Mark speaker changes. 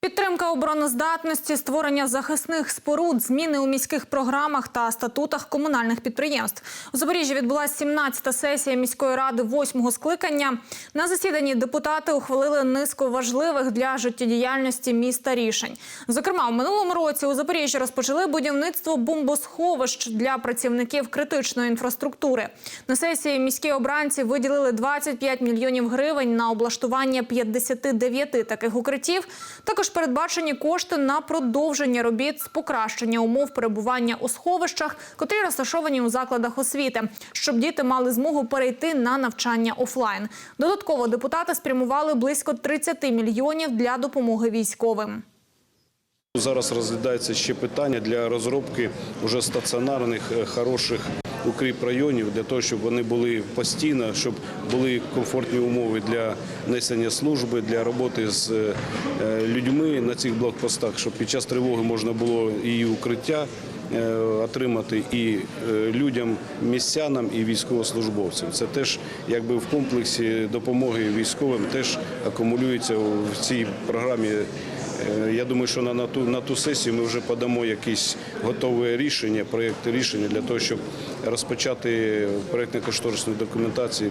Speaker 1: Підтримка обороноздатності, створення захисних споруд, зміни у міських програмах та статутах комунальних підприємств. У Запоріжжі відбулася 17-та сесія міської ради восьмого скликання. На засіданні депутати ухвалили низку важливих для життєдіяльності міста рішень. Зокрема, у минулому році у Запоріжжі розпочали будівництво бомбосховищ для працівників критичної інфраструктури. На сесії міські обранці виділили 25 мільйонів гривень на облаштування 59 таких укриттів. Також передбачені кошти на продовження робіт з покращення умов перебування у сховищах, котрі розташовані у закладах освіти, щоб діти мали змогу перейти на навчання офлайн. Додатково депутати спрямували близько 30 мільйонів для допомоги військовим.
Speaker 2: Зараз розглядається ще питання для розробки вже стаціонарних е, хороших укріп районів для того, щоб вони були постійно, щоб були комфортні умови для несення служби, для роботи з е, е, людьми на цих блокпостах, щоб під час тривоги можна було і укриття е, отримати і людям, містянам, і військовослужбовцям. Це теж якби в комплексі допомоги військовим теж акумулюється в цій програмі. Е, Я думаю, що на, ту, на ту сесію ми вже подамо якісь готове рішення, проєкти рішення для того, щоб розпочати проєктно-кошторисну документацію